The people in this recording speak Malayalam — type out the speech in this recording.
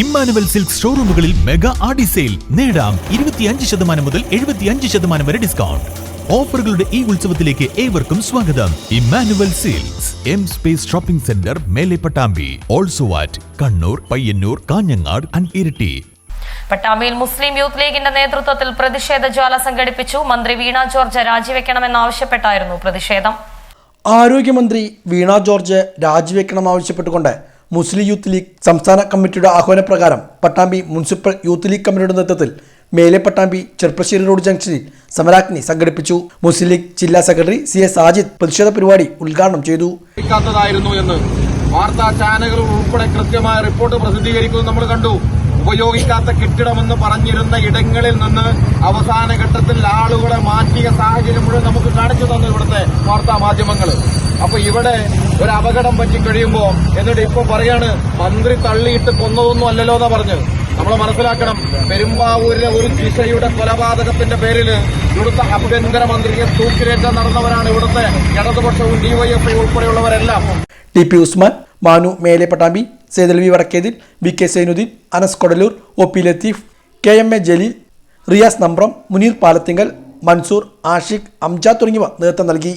ഇമ്മാനുവൽ സിൽക്ക് ഷോറൂമുകളിൽ മെഗാ ആഡി സെയിൽ. നേടാം ഇരുപത്തിയഞ്ച് ശതമാനം മുതൽ എഴുപത്തിയഞ്ച് ശതമാനം വരെ ഡിസ്കൗണ്ട്. ഓഫറുകളുടെ ഈ ഉത്സവത്തിലേക്ക് ഏവർക്കും സ്വാഗതം. Emmanuel silks M space shopping centre Mele Pattambi. Also at Kannur Payyannur Kanhangad and Iritty. പട്ടാമ്പിയിൽ Muslim youth ലീഗിന്റെ നേതൃത്വത്തിൽ പ്രതിഷേധ ജ്വാല സംഘടിപ്പിച്ചു. മന്ത്രി വീണ ജോർജ് രാജിവെക്കണമെന്നാവശ്യപ്പെട്ടായിരുന്നു പ്രതിഷേധം. ആരോഗ്യമന്ത്രി വീണ ജോർജ് രാജിവെക്കണം ആവശ്യപ്പെട്ടുകൊണ്ട് മുസ്ലിം യൂത്ത് ലീഗ് സംസ്ഥാന കമ്മിറ്റിയുടെ ആഹ്വാനപ്രകാരം പട്ടാമ്പി മുനിസിപ്പൽ യൂത്ത് ലീഗ് കമ്മിറ്റിയുടെ നേതൃത്വത്തിൽ മേലെ പട്ടാമ്പി ചെർപ്പശ്ശേരി റോഡ് ജംഗ്ഷനിൽ സമരാഗ്നി സംഘടിപ്പിച്ചു. മുസ്ലിം ലീഗ് ജില്ലാ സെക്രട്ടറി സി എസ് സാജിദ് പ്രതിഷേധ പരിപാടി ഉദ്ഘാടനം ചെയ്തു. എന്ന് വാർത്താ ചാനലുകൾ ഉൾപ്പെടെ കൃത്യമായ റിപ്പോർട്ട് പ്രസിദ്ധീകരിക്കുന്നത് നമ്മൾ കണ്ടു. ഉപയോഗിക്കാത്ത കെട്ടിടമെന്ന് പറഞ്ഞിരുന്ന ഇടങ്ങളിൽ നിന്ന് അവസാന ഘട്ടത്തിൽ ആളുകളെ മാറ്റിയ സാഹചര്യം മുഴുവൻ നമുക്ക് കാണിച്ചു തന്നു ഇവിടുത്തെ വാർത്താ മാധ്യമങ്ങൾ അപ്പൊ ഇവിടെ ഒരു അപകടം പറ്റി കഴിയുമ്പോ എന്നിട്ട് ഇപ്പൊ പറയാണ് മന്ത്രി തള്ളിയിട്ട് കൊന്നതൊന്നും അല്ലല്ലോ എന്നാ പറഞ്ഞ്. നമ്മൾ മനസ്സിലാക്കണം പെരുമ്പാവൂരിലെ ഒരു ദിശയുടെ കൊലപാതകത്തിന്റെ പേരിൽ ഇവിടുത്തെ ആഭ്യന്തരമന്ത്രിയെ തൂക്കിലേറ്റം നടന്നവരാണ് ഇവിടുത്തെ ഇടതുപക്ഷവും ഡിവൈഎഫ്ഐ ഉൾപ്പെടെയുള്ളവരെല്ലാം. T P Usman Manu Mele Pattambi സേതൽവി Vadakkethil V K Sainudheen Anas Kodalur O P Latheef K M A Jaleel Riyas Nambram Muneer Palathingal Mansoor Ashiq Amjad തുടങ്ങിയവ നേതൃത്വം നൽകി.